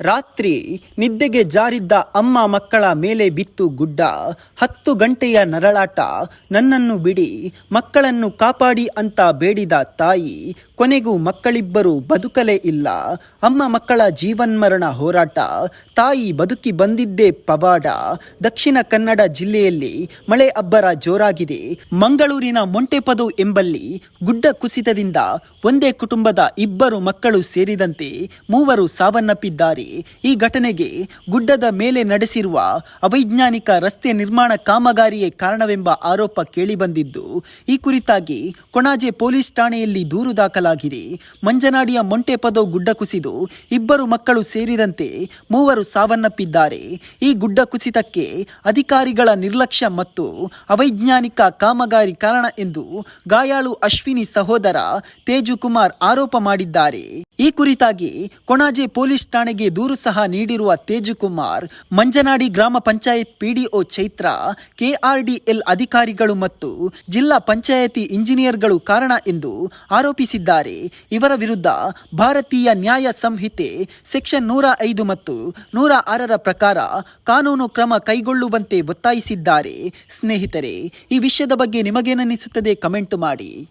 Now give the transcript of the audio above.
ರಾತ್ರಿ ನಿದ್ದೆಗೆ ಜಾರಿದ್ದ ಅಮ್ಮ ಮಕ್ಕಳ ಮೇಲೆ ಬಿತ್ತು ಗುಡ್ಡ. ಹತ್ತು ಗಂಟೆಯ ನರಳಾಟ. ನನ್ನನ್ನು ಬಿಡಿ, ಮಕ್ಕಳನ್ನು ಕಾಪಾಡಿ ಅಂತ ಬೇಡಿದ ತಾಯಿ. ಕೊನೆಗೂ ಮಕ್ಕಳಿಬ್ಬರು ಬದುಕಲೇ ಇಲ್ಲ. ಅಮ್ಮ ಮಕ್ಕಳ ಜೀವನ್ಮರಣ ಹೋರಾಟ. ತಾಯಿ ಬದುಕಿ ಬಂದಿದ್ದೇ ಪವಾಡ. ದಕ್ಷಿಣ ಕನ್ನಡ ಜಿಲ್ಲೆಯಲ್ಲಿ ಮಳೆ ಅಬ್ಬರ ಜೋರಾಗಿದೆ. ಮಂಗಳೂರಿನ ಮೊಂಟೆಪದು ಎಂಬಲ್ಲಿ ಗುಡ್ಡ ಕುಸಿತದಿಂದ ಒಂದೇ ಕುಟುಂಬದ ಇಬ್ಬರು ಮಕ್ಕಳು ಸೇರಿದಂತೆ ಮೂವರು ಸಾವನ್ನಪ್ಪಿದ್ದಾರೆ. ಈ ಘಟನೆಗೆ ಗುಡ್ಡದ ಮೇಲೆ ನಡೆಸಿರುವ ಅವೈಜ್ಞಾನಿಕ ರಸ್ತೆ ನಿರ್ಮಾಣ ಕಾಮಗಾರಿಯೇ ಕಾರಣವೆಂಬ ಆರೋಪ ಕೇಳಿಬಂದಿದ್ದು, ಈ ಕುರಿತಾಗಿ ಕೊಣಾಜೆ ಪೊಲೀಸ್ ಠಾಣೆಯಲ್ಲಿ ದೂರು ದಾಖಲಾಗಿದೆ. ಮಂಜನಾಡಿಯ ಮೊಂಟೆಪದೋ ಗುಡ್ಡ ಕುಸಿದು ಇಬ್ಬರು ಮಕ್ಕಳು ಸೇರಿದಂತೆ ಮೂವರು ಸಾವನ್ನಪ್ಪಿದ್ದಾರೆ. ಈ ಗುಡ್ಡ ಕುಸಿತಕ್ಕೆ ಅಧಿಕಾರಿಗಳ ನಿರ್ಲಕ್ಷ್ಯ ಮತ್ತು ಅವೈಜ್ಞಾನಿಕ ಕಾಮಗಾರಿ ಕಾರಣ ಎಂದು ಗಾಯಾಳು ಅಶ್ವಿನಿ ಸಹೋದರ ತೇಜು ಕುಮಾರ್ ಆರೋಪ ಮಾಡಿದ್ದಾರೆ. ಈ ಕುರಿತಾಗಿ ಕೊಣಾಜೆ ಪೊಲೀಸ್ ಠಾಣೆಗೆ ದೂರು ಸಹ ನೀಡಿರುವ ತೇಜು ಕುಮಾರ್ ಮಂಜನಾಡಿ ಗ್ರಾಮ ಪಂಚಾಯತ್ ಪಿಡಿಒ ಚೈತ್ರ, ಕೆಆರ್ಡಿಎಲ್ ಅಧಿಕಾರಿಗಳು ಮತ್ತು ಜಿಲ್ಲಾ ಪಂಚಾಯತಿ ಇಂಜಿನಿಯರ್ಗಳು ಕಾರಣ ಎಂದು ಆರೋಪಿಸಿದ್ದಾರೆ. ಇವರ ವಿರುದ್ಧ ಭಾರತೀಯ ನ್ಯಾಯ ಸಂಹಿತೆ ಸೆಕ್ಷನ್ ನೂರ ಐದು ಮತ್ತು ನೂರ ಆರರ ಪ್ರಕಾರ ಕಾನೂನು ಕ್ರಮ ಕೈಗೊಳ್ಳುವಂತೆ ಒತ್ತಾಯಿಸಿದ್ದಾರೆ. ಸ್ನೇಹಿತರೆ, ಈ ವಿಷಯದ ಬಗ್ಗೆ ನಿಮಗೇನಿಸುತ್ತದೆ ಕಮೆಂಟ್ ಮಾಡಿ.